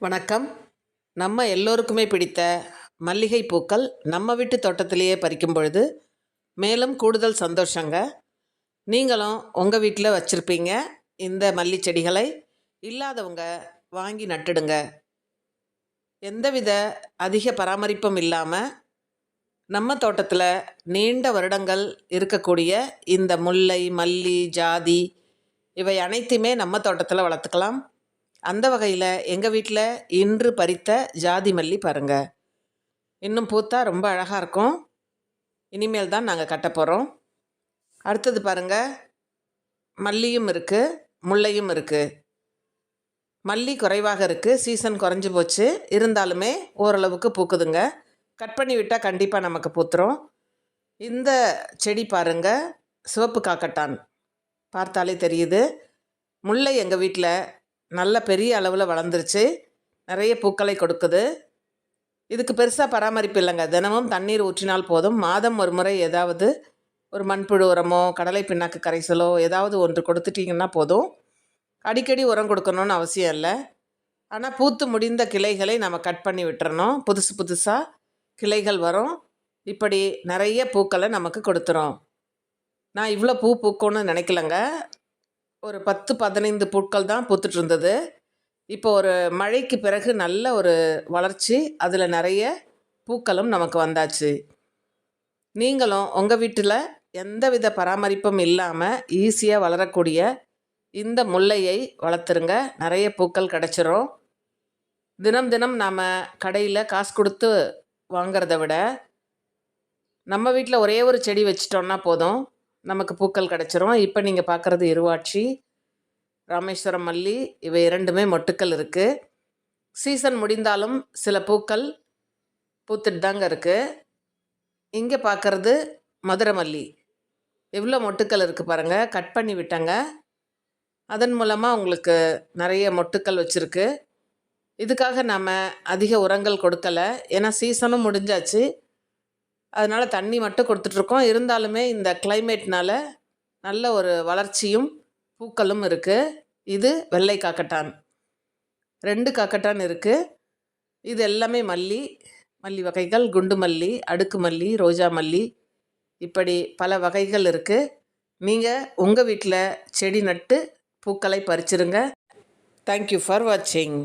வணக்கம். நம்ம எல்லோருக்குமே பிடித்த மல்லிகை பூக்கள் நம்ம வீட்டு தோட்டத்திலேயே பறிக்கும் பொழுது மேலும் கூடுதல் சந்தோஷங்க. நீங்களும் உங்கள் வீட்டில் வச்சுருப்பீங்க இந்த மல்லி செடிகளை. இல்லாதவங்க வாங்கி நட்டுடுங்க. எந்தவித அதிக பராமரிப்பும் இல்லாமல் நம்ம தோட்டத்தில் நீண்ட வருடங்கள் இருக்கக்கூடிய இந்த முல்லை மல்லி ஜாதி இவை அனைத்தையுமே நம்ம தோட்டத்தில் வளர்த்துக்கலாம். அந்த வகையில் எங்கள் வீட்டில் இன்று பறித்த ஜாதி மல்லி பாருங்கள் இன்னும் பூத்தா ரொம்ப அழகாக இருக்கும். இனிமேல் தான் நாங்கள் கட்ட போகிறோம் அடுத்தது பாருங்கள் மல்லியும் இருக்குது முல்லையும் இருக்குது மல்லி குறைவாக இருக்குது சீசன் குறைஞ்சி போச்சு. இருந்தாலுமே ஓரளவுக்கு பூக்குதுங்க. கட் பண்ணி விட்டால் கண்டிப்பாக நமக்கு பூத்துரும். இந்த செடி பாருங்கள் சிவப்பு காக்கட்டான். பார்த்தாலே தெரியுது. முல்லை எங்கள் வீட்டில் நல்ல பெரிய அளவில் வளர்ந்துருச்சு. நிறைய பூக்களை கொடுக்குது. இதுக்கு பெருசாக பராமரிப்பு இல்லைங்க. தினமும் தண்ணீர் ஊற்றினால் போதும். மாதம் ஒரு முறை ஏதாவது ஒரு மண்புழு உரமோ கடலை பின்னாக்கு கரைசலோ ஏதாவது ஒன்று கொடுத்துட்டிங்கன்னா போதும். அடிக்கடி உரம் கொடுக்கணும்னு அவசியம் இல்லை. ஆனால் பூத்து முடிந்த கிளைகளை நம்ம கட் பண்ணி விட்டுறணும். புதுசு புதுசாக கிளைகள் வரும். இப்படி நிறைய பூக்களை நமக்கு கொடுத்துரும். நான் இவ்வளோ பூ பூக்கும்னு நினைக்கலங்க. ஒரு பத்து பதினைந்து பூக்கள் தான் பூத்துட்டு இருந்தது இப்போ ஒரு மழைக்கு பிறகு நல்ல ஒரு வளர்ச்சி அதில் நிறைய பூக்களும் நமக்கு வந்தாச்சு. நீங்களும் உங்கள் வீட்டில் எந்தவித பராமரிப்பும் இல்லாமல் ஈஸியாக வளரக்கூடிய இந்த முல்லையை வளர்த்துருங்க. நிறைய பூக்கள் கிடச்சிரும். தினம் தினம் நாம் கடையில் காசு கொடுத்து வாங்கிறத விட நம்ம வீட்டில் ஒரே ஒரு செடி வச்சிட்டோன்னா போதும். நமக்கு பூக்கள் கிடச்சிரும். இப்போ நீங்கள் பார்க்குறது இருவாட்சி ராமேஸ்வரம் மல்லி இவை இரண்டுமே மொட்டுக்கள் இருக்குது சீசன் முடிந்தாலும் சில பூக்கள் பூத்துட்டு தாங்க இருக்குது இங்கே பார்க்குறது மதுரை மல்லி. எவ்வளோ மொட்டுக்கள் இருக்குது பாருங்கள் கட் பண்ணி விட்டாங்க. அதன் மூலமாக உங்களுக்கு நிறைய மொட்டுக்கள் வச்சுருக்கு. இதுக்காக நாம் அதிக உரங்கள் கொடுக்கலை. ஏன்னா சீசனும் முடிஞ்சாச்சு. அதனால் தண்ணி மட்டும் கொடுத்துட்ருக்கோம். இருந்தாலுமே இந்த கிளைமேட்னால நல்ல ஒரு வளர்ச்சியும் பூக்களும் இருக்குது இது வெள்ளை காக்கட்டான். ரெண்டு காக்கட்டான் இருக்குது இது எல்லாமே மல்லி மல்லி வகைகள் குண்டு மல்லி அடுக்கு மல்லி ரோஜா மல்லி இப்படி பல வகைகள் இருக்குது நீங்கள் உங்கள் வீட்டில் செடி நட்டு பூக்களை பறிச்சிருங்க. தேங்க்யூ ஃபார் வாட்சிங்